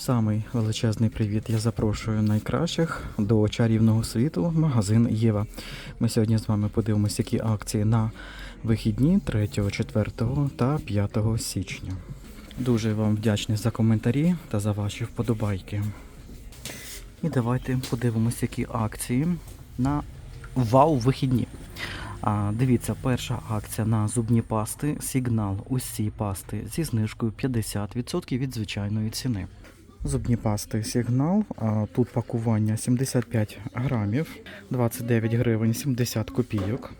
Самий величезний привіт я запрошую найкращих до чарівного світу, магазин Єва. Ми сьогодні з вами подивимося, які акції на вихідні 3, 4 та 5 січня. Дуже вам вдячний за коментарі та за ваші вподобайки. І давайте подивимося, які акції на вау вихідні. А, дивіться, перша акція на зубні пасти Сигнал. Усі пасти зі знижкою 50% від звичайної ціни. Зубні пасти Сигнал. Тут пакування 75 грамів, 29 гривень 70 копійок.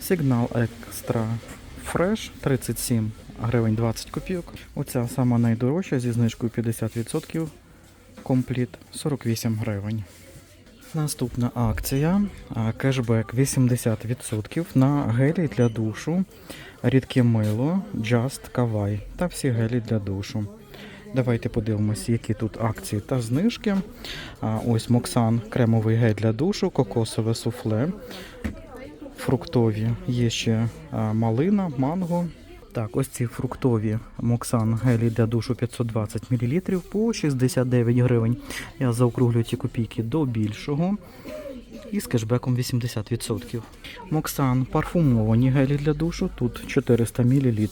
Сигнал Екстра Фреш 37 гривень 20 копійок. Оця сама найдорожча зі знижкою 50%. Компліт 48 гривень. Наступна акція кешбек 80% на гелі для душу, рідке мило, Just Kawaii та всі гелі для душу. Давайте подивимося, які тут акції та знижки. Ось Моксан кремовий гель для душу, кокосове суфле, фруктові. Є ще малина, манго. Так, ось ці фруктові Моксан гелі для душу 520 мл по 69 гривень. Я заокруглюю ці копійки до більшого. І з кешбеком 80%. Моксан парфумовані гелі для душу. Тут 400 мл.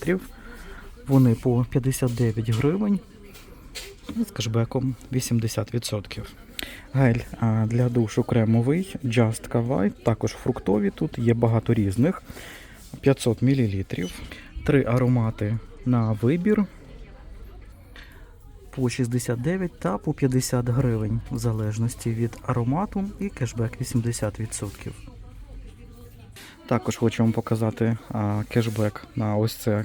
Вони по 59 гривень. З кешбеком 80%. Гель для душу кремовий Just Kawaii, також фруктові. Тут є багато різних. 500 мл. Три аромати на вибір по 69 та по 50 гривень, в залежності від аромату і кешбек 80%. Також хочу вам показати а, кешбек на ось це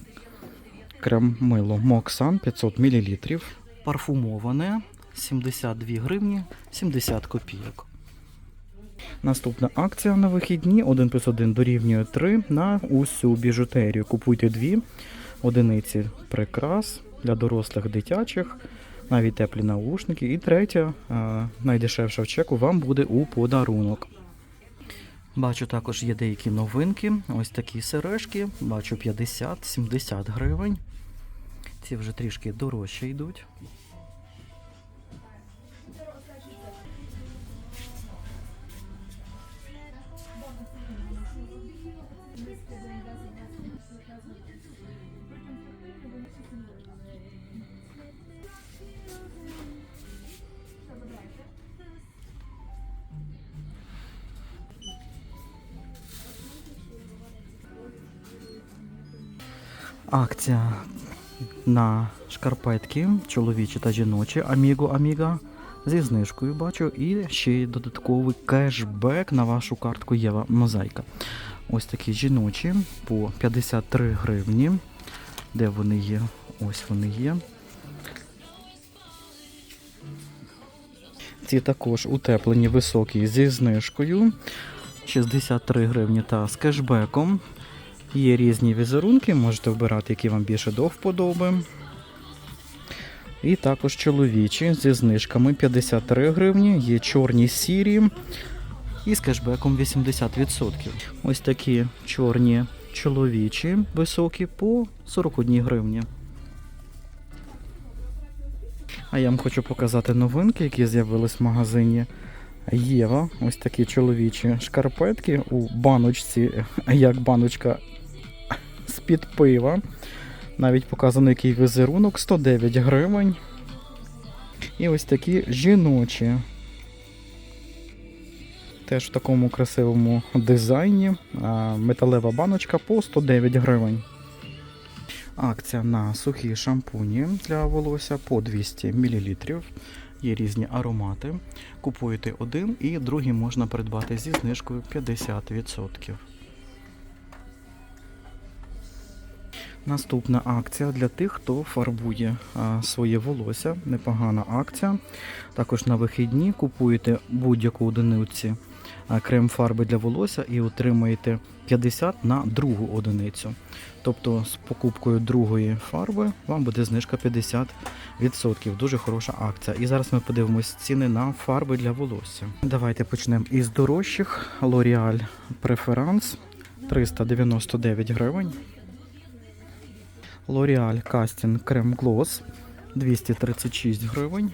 крем-мило Моксан 500 мл. Парфумоване 72 гривні 70 копійок. Наступна акція на вихідні 1 плюс 1 дорівнює 3 на усю біжутерію. Купуйте дві одиниці прикрас для дорослих дитячих, навіть теплі наушники. І третя, найдешевша в чеку, вам буде у подарунок. Бачу, також є деякі новинки. Ось такі сережки. Бачу 50-70 гривень. Ці вже трішки дорожче йдуть. Акція на шкарпетки чоловічі та жіночі Amigo Amiga зі знижкою бачу. І ще й додатковий кешбек на вашу картку Єва Мозаїка. Ось такі жіночі по 53 гривні. Де вони є? Ось вони є. Ці також утеплені високі зі знижкою. 63 гривні та з кешбеком. Є різні візерунки, можете вибирати, які вам більше до вподоби. І також чоловічі зі знижками 53 гривні, є чорні сірі і з кешбеком 80%. Ось такі чорні чоловічі високі по 41 гривні. А я вам хочу показати новинки, які з'явились в магазині Єва. Ось такі чоловічі шкарпетки у баночці, як баночка з-під пива. Навіть показано, який візерунок 109 гривень. І ось такі жіночі. Теж в такому красивому дизайні. Металева баночка по 109 гривень. Акція на сухі шампуні для волосся по 200 мл. Є різні аромати. Купуєте один і другий можна придбати зі знижкою 50%. Наступна акція для тих, хто фарбує своє волосся. Непогана акція. Також на вихідні купуєте будь-яку одиниці крем фарби для волосся і отримаєте 50 на другу одиницю. Тобто з покупкою другої фарби вам буде знижка 50%. Дуже хороша акція. І зараз ми подивимось ціни на фарби для волосся. Давайте почнемо із дорожчих. L'Oreal Preference 399 гривень. L'Oreal Casting Creme Gloss 236 гривень.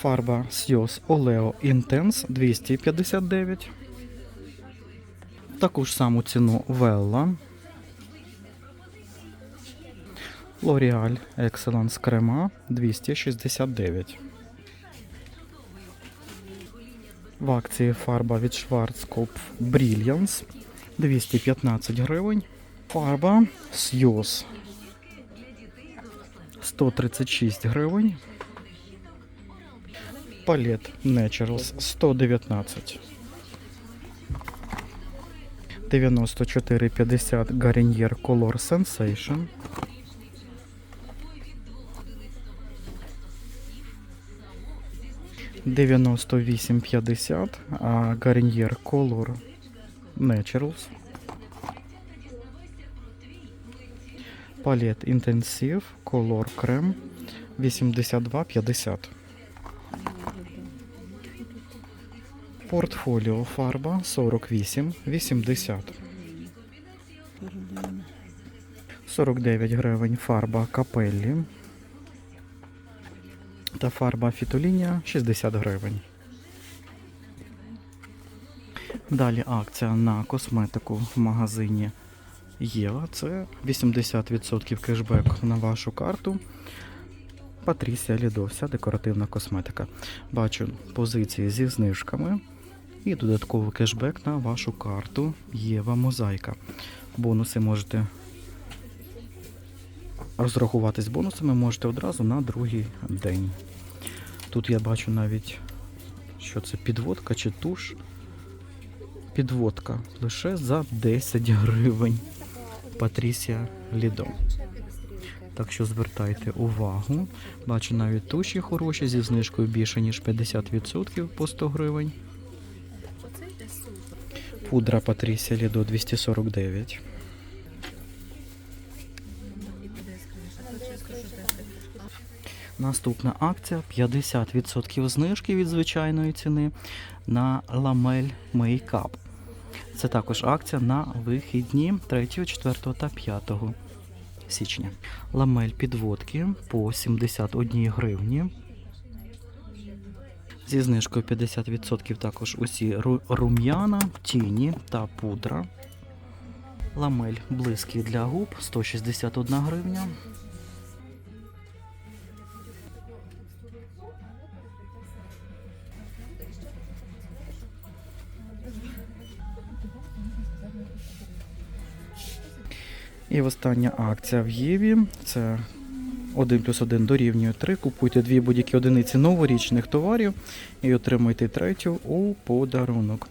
Фарба Сйоз Олео Intense 259. Таку ж саму ціну Велла. L'Oreal Excellence Крема 269. В акції фарба від Schwarzkopf Brilliance 215 гривень. Фарба Сйоз 136 гривень. Палет Naturals 119. 94,50 Garnier Color Sensation. Дев'яносто вісім п'ятдесят, Garnier Color Naturals. Палет Intensive Color Creme 82,50. Портфоліо фарба 48,80. 49 гривень фарба Капеллі. Та фарба Фітолінія 60 гривень. Далі акція на косметику в магазині Єва. Це 80% кешбек на вашу карту. Патрісія Лідо, вся декоративна косметика. Бачу позиції зі знижками і додатковий кешбек на вашу карту Єва Мозаїка. Бонуси можете розрахуватись бонусами можете одразу на другий день. Тут я бачу навіть, що це підводка чи туш. Підводка лише за 10 гривень. Патрісія Лідо. Так що звертайте увагу. Бачу навіть туші хороші зі знижкою більше, ніж 50% по 100 гривень. Пудра Патрісія Лідо 249. Наступна акція 50% знижки від звичайної ціни на ламель Makeup. Це також акція на вихідні 3, 4 та 5 січня. Ламель підводки по 71 гривні. Зі знижкою 50% також усі ру- рум'яна, тіні та пудра. Ламель близький для губ 161 гривня. І остання акція в Єві. Це 1 плюс 1 дорівнює 3. Купуйте дві будь-які одиниці новорічних товарів і отримуйте третю у подарунок.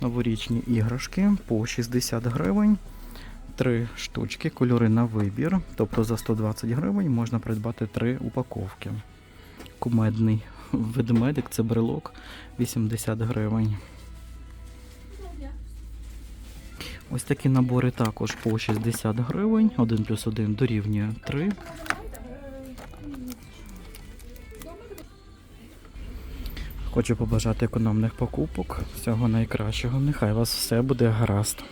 Новорічні іграшки по 60 гривень. Три штучки, кольори на вибір. Тобто за 120 гривень можна придбати три упаковки. Кумедний ведмедик це брелок 80 гривень. Ось такі набори також по 60 гривень. 1 плюс 1 дорівнює 3. Хочу побажати економних покупок. Всього найкращого. Нехай у вас все буде гаразд.